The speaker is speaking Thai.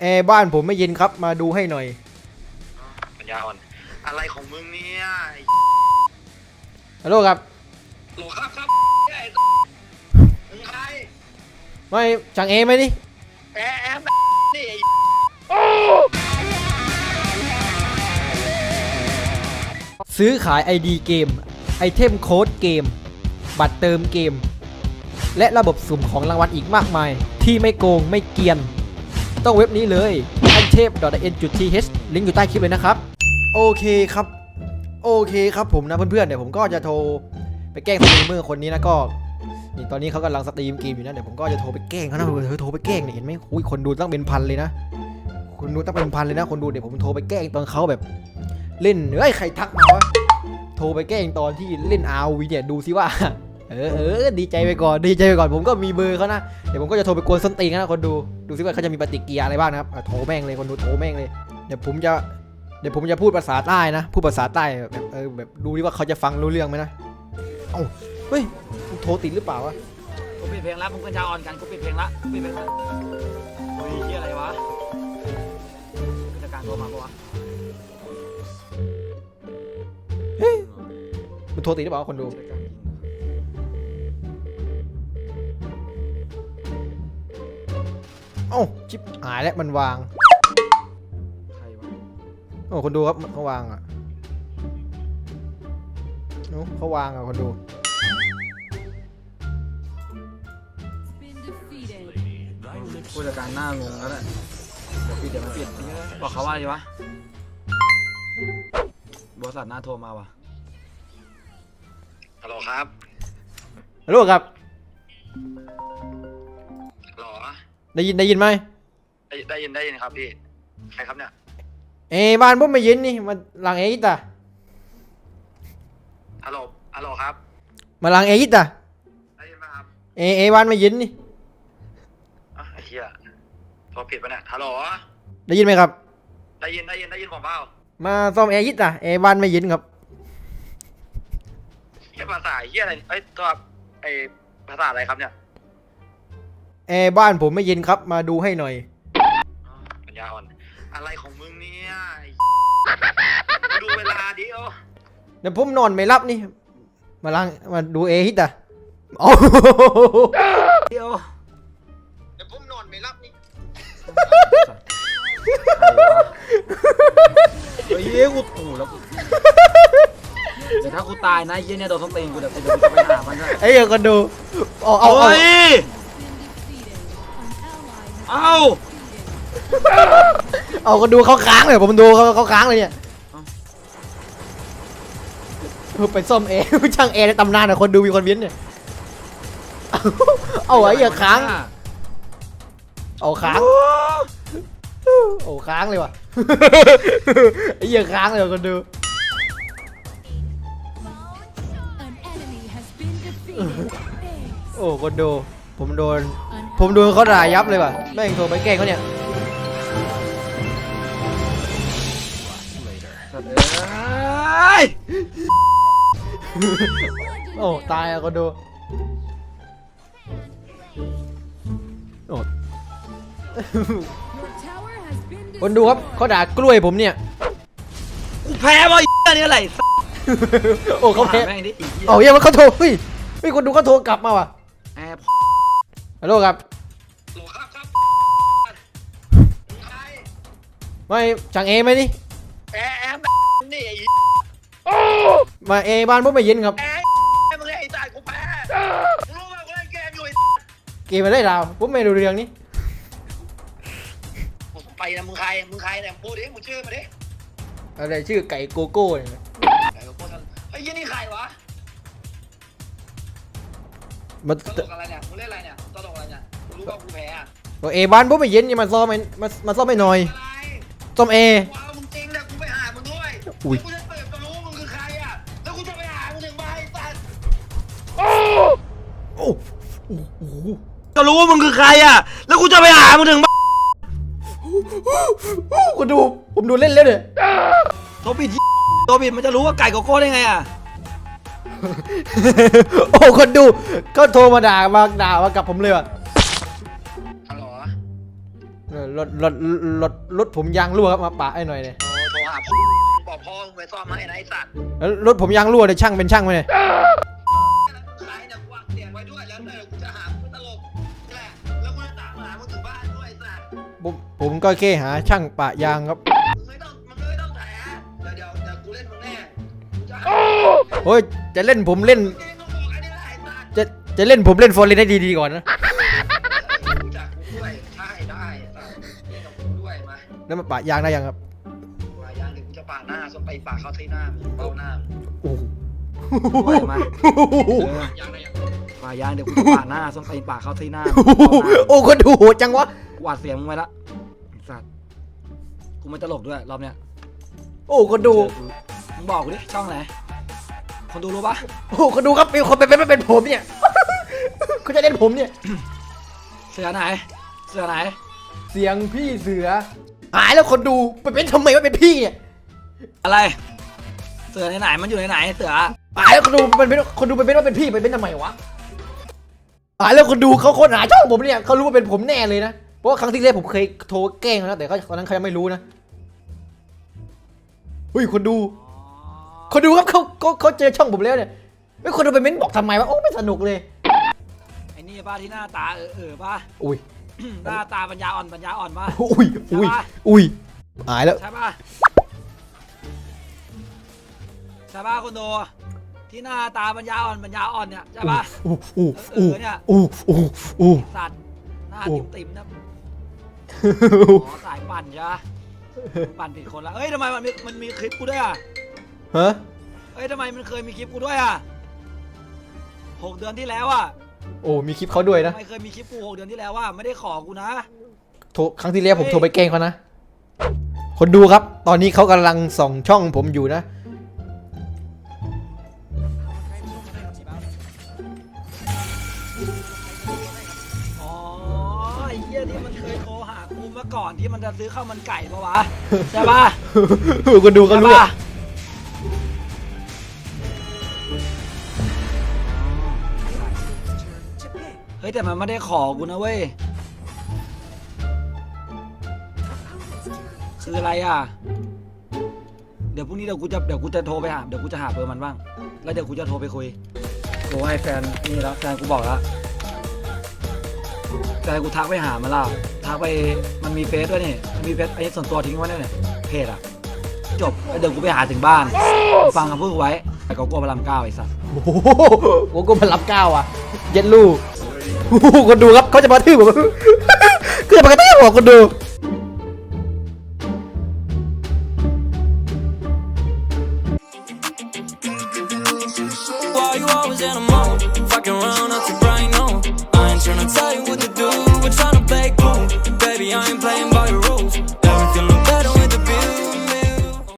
แอร์บ้านผมไม่เย็นครับมาดูให้หน่อย ปัญญาอ่อน อะไรของมึงเนี่ยไอ้ฮัลโหลครับ โหลครับครับไอ้มึงใครไม่จังเอไหมนี่แอมแอมนี่ไอ้ซื้อขาย ID เกม ไอเทมโค้ดเกม บัตรเติมเกม และระบบสุ่มของรางวัลอีกมากมาย ที่ไม่โกงไม่เกรียน ต้องเว็บนี้เลย a n t e p n t h ลิงก์อยู่ใต้คลิปเลยนะครับ โอเคครับ โอเคครับผมนะเพื่อนๆเดี๋ยวผมก็จะโทรไปแกล้งสตรีมเมอร์คนนี้นะก็นี่ตอนนี้เขากำลังสตรีมเกมอยู่นะเดี๋ยวผมก็จะโทรไปแกล้งเขานะเธอโทรไปแกล้งเนี่ยเห็นไหมอุ้ยคนดูตั้งเป็นพันเลยนะคนดูตั้งเป็นพันเลยนะ คนดูเดี๋ยวผมโทรไปแกล้งตอนเขาแบบ เล่นเฮ้ยใครทักมาวะโทรไปแกล้งตอนที่เล่น RV เนี่ยดูซิว่า เออเออดีใจไปก่อนดีใจไปก่อนผมก็มีเบอร์เขานะเดี๋ยวผมก็จะโทรไปกวนส้นตีนนะคนดูดูซิว่าเขาจะมีปฏิกิริยาอะไรบ้างนะครับอะโทรแม่งเลยคนดูโทรแม่งเลยเดี๋ยวผมจะเดี๋ยวผมจะพูดภาษาใต้นะพูดภาษาใต้แบบเออแบบดูดิว่าเขาจะฟังรู้เรื่องไหมนะเอ้าเฮ้ยโทรติดหรือเปล่าวะกูปิดเพลงแล้วมึงกัญชาอ่อนกันกูปิดเพลงละกูปิดเพลงละโอ้ยเฮียอะไรวะผู้จัดการโทรมาปะวะมันโทรติดหรือเปล่าวะคนดู เอ้าชิปหายแล้วมันวางใครวะโอ้คนดูครับเขาวางอะเอ้าเขาวางอะคนดู been defeated. ผู้จัดการหน้างงแล้วแหละเดี๋ยวปิดเดี๋ยวมันปิดบอกเขาว่าอะไรวะบริษัทหน้าโทรมาวะฮัลโหลครับฮัลโหลครับหรอ ได้ยินได้ยินไหมได้ได้ยินได้ยินครับพี่ ใครครับเนี่ย เอ้บ้านผมไม่เย็นนี่มาล้างเอยิตาฮัลโหล ฮัลโหลครับ มาล้างเอยิตาได้ยินไหมครับเอเอบ้านไม่เย็นนี่อะไอ้เหี้ยโทรผิดปะเนี่ยฮัลโหล ได้ยินไหมครับ ได้ยินได้ยินได้ยินผมเปล่ามาซ่อมเอยิตาเอบ้านไม่เย็นครับ เหี้ยภาษาเหี้ยอะไรเอ้ยตัวไอ้ภาษาอะไรครับเนี่ย เอบ้านผมไม่เย็นครับ มาดูให้หน่อยอ๋อปัญญาอ่อน อะไรของมึงเนี่ยไอ้ ดูเวลาดิโอเดี๋ยวผมนอนไม่รับนี่ มาล้างมาดูเอยิตาโอ้เดี๋ยวเดี๋ยวผมนอนไม่รับนี่เฮ้ยกูโอ้โหแล้วกูเดี๋ยวถ้ากูตายนะไอ้เฮียเนี่ยโดนส้นตีนกูเดี๋ยวกูจะไปหามันด้วยไอ้เหี้ยคนดูเอาเอาเอา เฮ้ย เอ้าเอาคนดูเขาค้างเลยผมดูเขาเขาค้างเลยเนี่ยเอ้าเออไปซ่อมเอช่างเอในตำนานอะคนดูมีคนเวียนเนี่ยเอาเอาไอ้เหี้ยค้างเอาค้างโอ้ค้างเลยว่ะไอ้เหี้ยค้างเลยว่ะคนดู An enemy has been defeated. โอ้คนดูผมโดน An ผมโดนเขาด่ายับเลยว่ะแม่งโทรไปแกล้งเขาเนี่ยสัตว์เอ้ยโอ้ตายอะคนดูโอ้ Your tower has been คนดูครับเขาด่ากล้วยผมเนี่ยกูแพ้วะไอ้เหี้ยนี่อะไรสัตว์โอ้เขาแพ้แม่งดิไอ้เหี้ยเอาเหี้ยมันเขาโทรเฮ้ยเฮ้ยคนดูเขาโทรกลับมาว่ะแอบฮัลโหลครับ ไม่จังเอไหมนี่แอมนี่ไอ้มาเอบ้านผมไม่เย็นครับแอมมึงไอ้ตายกูแพ้มึงรู้ไหมกูเล่นเกมอยู่ไอ้เกมมาได้ดาวผมไม่รู้เรื่องนี้ผมไปนะมึงใครมึงใครเนี่ยพูดดิมึงชื่อมาดิอะไรชื่อไก่โกโก้เนี่ยไอ้พวกนั้นไอ้ยี่นี่ใครวะมันตลกอะไรเนี่ยมึงเล่นอะไรเนี่ยตลกอะไรเนี่ยมึงรู้ว่ากูแพ้อะบอกเอบ้านผมไม่เย็นนี่มาซ่อมไอ้มามาซ่อมไม่หน่อย อะไรซ่อมเอกูเอามึงจริงเนี่ยกูไปหามึงด้วยอุ๊ยแล้วกูจะเปิดจะรู้มึงคือใครอะ แล้วกูจะไปหามึงถึงบ้านไอ้สัสโอ้โอ้โหก็รู้ว่ามึงคือใครอะ แล้วกูจะไปหามึงถึงบ้านคุณดู ผมดูเล่นแล้วเนี่ยโทรปิดโทรปิดมันจะรู้ว่าไก่โกโก้ได้ไงอะ โอ้คนดูก็โทรมาด่ามาด่ามากับผมเลยว่ะฮัลโหลเออ รถรถรถรถผมยางรั่วครับมาปะไอ้หน่อยเนี่ยโอ้โทรหาพ่อบอกพ่อมึงไปซ่อมให้นะไอ้สัตว์แล้วรถผมยางรั่วเลยช่างเป็นช่างไหมเนี่ยใช้เนี่ยกวางเสียงไว้ด้วยแล้วเดี๋ยวกูจะหามึงตลกแหละแล้วกูจะตามหามึงถึงบ้านด้วยไอ้สัตว์ผมผมก็แค่หาช่างปะยางครับมึงไม่ต้องมึงไม่ต้องแถเดี๋ยวเดี๋ยวเดี๋ยวกูเล่นมึงแน่กูจะหาโอ้ยจะเล่นผมเล่น มึงเองก็บอกไอ้นี่แหละไอ้สัตว์จะจะเล่นผมเล่นฟอร์เรนให้ดีๆก่อนนะ มาแล้วมาปะยางได้ยังครับมายางเดี๋ยวกูจะปาดหน้าส้มไปปากเข้าที่หน้ามึงเบ้าหน้ามึงโอ้โหด้วยมาเออยางได้ยังมายางเดี๋ยวกูจะปาดหน้าส้นตีนปากเข้าที่หน้าโอ้คนดูโหดจังวะกูอัดเสียงมึงไว้ละไอ้สัตว์กูไม่ตลกด้วยรอบเนี้ยโอ้คนดูเจอกูมึงบอกกูดิช่องไหนคนดูรู้ปะโอ้คนดูครับเป็นคนเป็นไม่เป็นผมเนี่ยเขาจะเล่นผมเนี่ยเสือไหน เสือไหน เสียงพี่เสือ หายแล้วคนดูไปเป็นทำไมว่าเป็นพี่เนี่ยอะไร เสือไหนๆมันอยู่ไหนๆเสือหายแล้วคนดูมันเป็นคนดูไปเป็นว่าเป็นพี่ไปเป็นทำไมวะหายแล้วคนดูเขาค้นหาช่องผมเนี่ยเขารู้ว่าเป็นผมแน่เลยนะเพราะว่าครั้งที่แล้วผมเคยโทรแกล้งแล้วแต่เขาตอนนั้นเขายังไม่รู้นะเฮ้ยคนดู คนดูครับเขาเขาเขาเจอช่องผมแล้วเนี่ยไม่คนดูไปเม้นบอกทำไมวะโอ้ไม่สนุกเลยไอ้นี่ป้าที่หน้าตาเออเออป้าอุ้ย หน้าตาปัญญาอ่อนปัญญาอ่อนป้าอุ้ยอุ้ยอุ้ยหายแล้ว ใช่ป่ะใช่ป่ะคนดูที่หน้าตาปัญญาอ่อนปัญญาอ่อนเนี่ยใช่ป่ะอู้อู้เออู้อเนี่ยอู้อู้อู้สัตว์หน้าโอ้ติ่มติ่มๆนะอ๋อสายปั่นใช่ปะปั่นผิดคนละเอ้ยทำไมมันมีมันมีคลิปกูด้วยอะฮะเอ้ยทำไมมันเคยมีคลิปกูด้วยอะหกเดือนที่แล้วอะ โอ้มีคลิปเขาด้วยนะทำไมเคยมีคลิปกูหกเดือนที่แล้วว่าไม่ได้ขอกูนะ โทรครั้งที่แล้วผมโทรไปแกล้งเขานะ คนดูครับ ตอนนี้เขากำลังส่องช่องผมอยู่นะ อ๋อไอ้เหี้ยที่มันเคยโทรหากูเมื่อก่อนที่มันจะซื้อข้าวมันไก่ปะวะ ใช่ปะคนดูเขาใช่รู้ปะอะ ฮ้ยแต่มันไม่ได้ขอกูนะเว้ย คืออะไรอะ เดี๋ยวพรุ่งนี้เดี๋ยวกูจะเดี๋ยวกูจะโทรไปหาเดี๋ยวกูจะหาเบอร์มันบ้าง แล้วเดี๋ยวกูจะโทรไปคุยโทรให้แฟนนี่แล้วแฟนกูบอกแล้วแฟนกูทักไปหามันแล้วทักไปมันมีเฟซด้วยนี่มันมีเฟซไอ้ส่วนตัวทิ้งไว้ด้เนี่ย เพจอะ จบแล้วเดี๋ยวกูไปหาถึงบ้าน ฟังคำพูดไว้ แต่ก็กลัวพระรามเก้าไอ้สัสโอ้โหโอ้โหมารับก้าวอะ เย็นลูก คนดูครับเขาจะมาทื่อผมเขาจะมากระทืบผมคนดู